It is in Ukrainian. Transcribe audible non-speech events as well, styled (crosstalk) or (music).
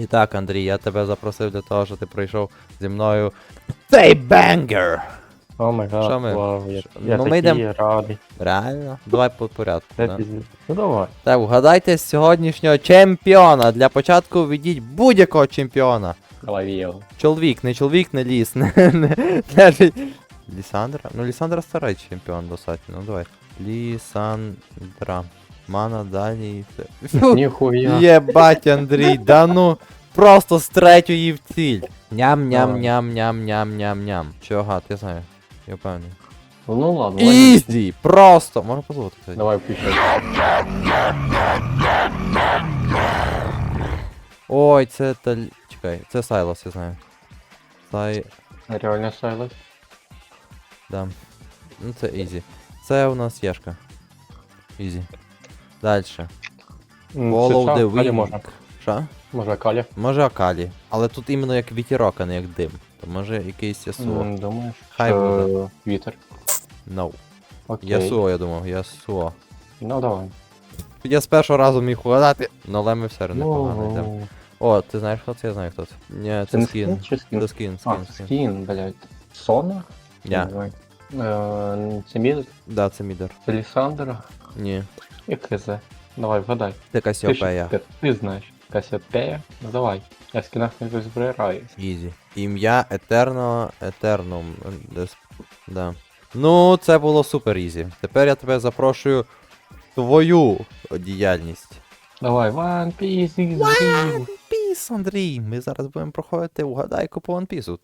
І так, Андрій, я тебе запросив для того, що ти прийшов зі мною. Цей бенгер! О май гад, Що ми? вау, я, Що- я ну, ми такий йдем- радий. Реально? Давай по порядку. Це Да? пізніше. Ну давай. Так, вгадайте сьогоднішнього чемпіона. Для початку введіть будь-якого чемпіона. Давай. Чоловік, не чоловік, не ліс. (laughs) Не, не, не, Лісандра? Ну, Лісандра старий чемпіон достатньо. Ну давай. Лісандра. Мана далі. Фу, Ніхуя. Єбать, Андрій, да ну. Просто з третьої в ціль. Ням-ням-ням-ням-ням-ням-ням. Чого, ти знаєш? Я впевнений. Ну ладно, ладно. Ізі! Просто! Можна кстати. Давай включай. Ой, це та... Чекай, це Сайлос, я знаю. Сай... Реально сайлес. Да. Ну це ізі. Це у нас Єшка. Ізі. Дальше. Follow the wind. Можна. Що? Може Каля? Може Акалі. Але тут іменно як вітірок, а не як дим. То може якийсь Ясуо. М, Думаєш? Хай що буде. Вітер. No. Окей. Ясуо, я думав, Ясуо. Ну давай. Я з першого разу міг угадати, але ми все одно непогано йдемо. Ну, О, ти знаєш хто це? Я знаю хто це. Ні, Це це не скін. скін чи скін? Це скін, А, скін, скін. скін, блядь. Сона? Ня. Е, Це Мідер? Да, це мідер. Це Лісандра? Ні. І КЗ. Давай, вгадай. Це Ти, Касіопея. ж- ти, ти знаєш. Касіопея? Ну давай. Я в скінах не розбираюсь. Ізі. Ім'я Етерно Етернум. Дес... Да. Ну, це було супер ізі. Тепер я тебе запрошую в твою діяльність. Давай, One Piece is real. Піс, Андрій. Ми зараз будемо проходити угадайку по One Piece.